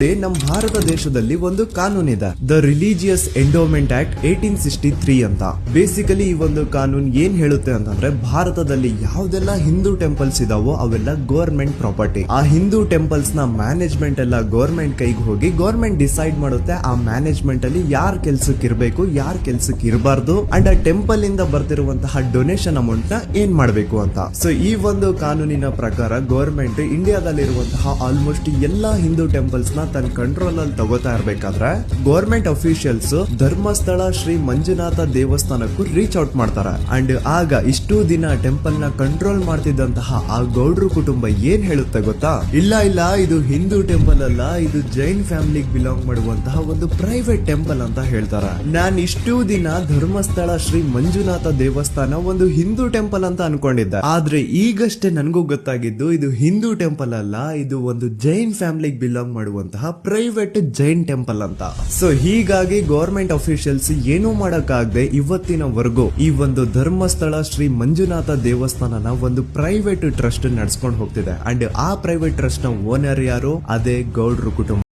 ನಮ್ಮ ಭಾರತ ದೇಶದಲ್ಲಿ ಒಂದು ಕಾನೂನಿದೆ. The religious endowment act eighteen sixty three ಅಂತ. ಬೇಸಿಕಲಿ ಈ ಒಂದು ಕಾನೂನ್ ಏನ್ ಹೇಳುತ್ತೆ ಅಂತಂದ್ರೆ, ಭಾರತದಲ್ಲಿ ಯಾವ್ದೆಲ್ಲ ಹಿಂದೂ ಟೆಂಪಲ್ಸ್ ಇದಾವೋ ಅವೆಲ್ಲ ಗವರ್ಮೆಂಟ್ ಪ್ರಾಪರ್ಟಿ ಆ ಹಿಂದೂ ಟೆಂಪಲ್ಸ್ನ ಮ್ಯಾನೇಜ್ಮೆಂಟ್ ಎಲ್ಲ ಗವರ್ಮೆಂಟ್ ಕೈಗೆ ಹೋಗಿ ಗವರ್ಮೆಂಟ್ ಡಿಸೈಡ್ ಮಾಡುತ್ತೆ ಆ ಮ್ಯಾನೇಜ್ಮೆಂಟ್ ಅಲ್ಲಿ ಯಾರ್ ಕೆಲ್ಸಕ್ಕೆ ಇರಬೇಕು, ಯಾರ್ ಕೆಲ್ಸಕ್ಕೆ ಇರಬಾರ್ದು ಅಂಡ್ ಆ ಟೆಂಪಲ್ ಇಂದ ಬರ್ತಿರುವಂತಹ ಡೊನೇಷನ್ ಅಮೌಂಟ್ನ ಏನ್ ಮಾಡಬೇಕು ಅಂತ. ಸೊ ಈ ಒಂದು ಕಾನೂನಿನ ಪ್ರಕಾರ ಗವರ್ಮೆಂಟ್ ಇಂಡಿಯಾದಲ್ಲಿರುವಂತಹ ಆಲ್ಮೋಸ್ಟ್ ಎಲ್ಲಾ ಹಿಂದೂ ಟೆಂಪಲ್ಸ್ನ ತನ್ನ ಕಂಟ್ರೋಲ್ ಅಲ್ಲಿ ತಗೋತಾ ಇರ್ಬೇಕಾದ್ರೆ ಗೌರ್ಮೆಂಟ್ ಅಫಿಷಿಯಲ್ಸ್ ಧರ್ಮಸ್ಥಳ ಶ್ರೀ ಮಂಜುನಾಥ ದೇವಸ್ಥಾನಕ್ಕೂ ರೀಚ್ ಔಟ್ ಮಾಡ್ತಾರೆ. ಅಂಡ್ ಆಗ ಇಷ್ಟು ದಿನ ಟೆಂಪಲ್ನ ಕಂಟ್ರೋಲ್ ಮಾಡ್ತಿದ್ದಂತಹ ಆ ಗೌಡ್ರು ಕುಟುಂಬ ಏನ್ ಹೇಳುತ್ತೆ ಗೊತ್ತಾ? ಇಲ್ಲ ಇಲ್ಲ, ಇದು ಹಿಂದೂ ಟೆಂಪಲ್ ಅಲ್ಲ, ಇದು ಜೈನ್ ಫ್ಯಾಮಿಲಿಗೆ ಬಿಲಾಂಗ್ ಮಾಡುವಂತಹ ಒಂದು ಪ್ರೈವೇಟ್ ಟೆಂಪಲ್ ಅಂತ ಹೇಳ್ತಾರೆ. ನಾನ್ ಇಷ್ಟು ದಿನ ಧರ್ಮಸ್ಥಳ ಶ್ರೀ ಮಂಜುನಾಥ ದೇವಸ್ಥಾನ ಒಂದು ಹಿಂದೂ ಟೆಂಪಲ್ ಅಂತ ಅನ್ಕೊಂಡಿದ್ದೆ. ಆದ್ರೆ ಈಗಷ್ಟೇ ನನಗೂ ಗೊತ್ತಾಗಿದ್ದು ಇದು ಹಿಂದೂ ಟೆಂಪಲ್ ಅಲ್ಲ, ಇದು ಒಂದು ಜೈನ್ ಫ್ಯಾಮಿಲಿಗೆ ಬಿಲಾಂಗ್ ಮಾಡುವಂತಹ ಪ್ರೈವೇಟ್ ಜೈನ್ ಟೆಂಪಲ್ ಅಂತ. ಸೊ ಹೀಗಾಗಿ ಗವರ್ಮೆಂಟ್ ಅಫಿಷಿಯಲ್ಸ್ ಏನೂ ಮಾಡಕ್ಕಾಗದೆ ಇವತ್ತಿನವರೆಗೂ ಈ ಒಂದು ಧರ್ಮಸ್ಥಳ ಶ್ರೀ ಮಂಜುನಾಥ ದೇವಸ್ಥಾನನ ಒಂದು ಪ್ರೈವೇಟ್ ಟ್ರಸ್ಟ್ ನಡೆಸ್ಕೊಂಡು ಹೋಗ್ತಿದೆ. ಅಂಡ್ ಆ ಪ್ರೈವೇಟ್ ಟ್ರಸ್ಟ್ನ ಓನರ್ ಯಾರು? ಅದೇ ಗೌಡ್ರು ಕುಟುಂಬ.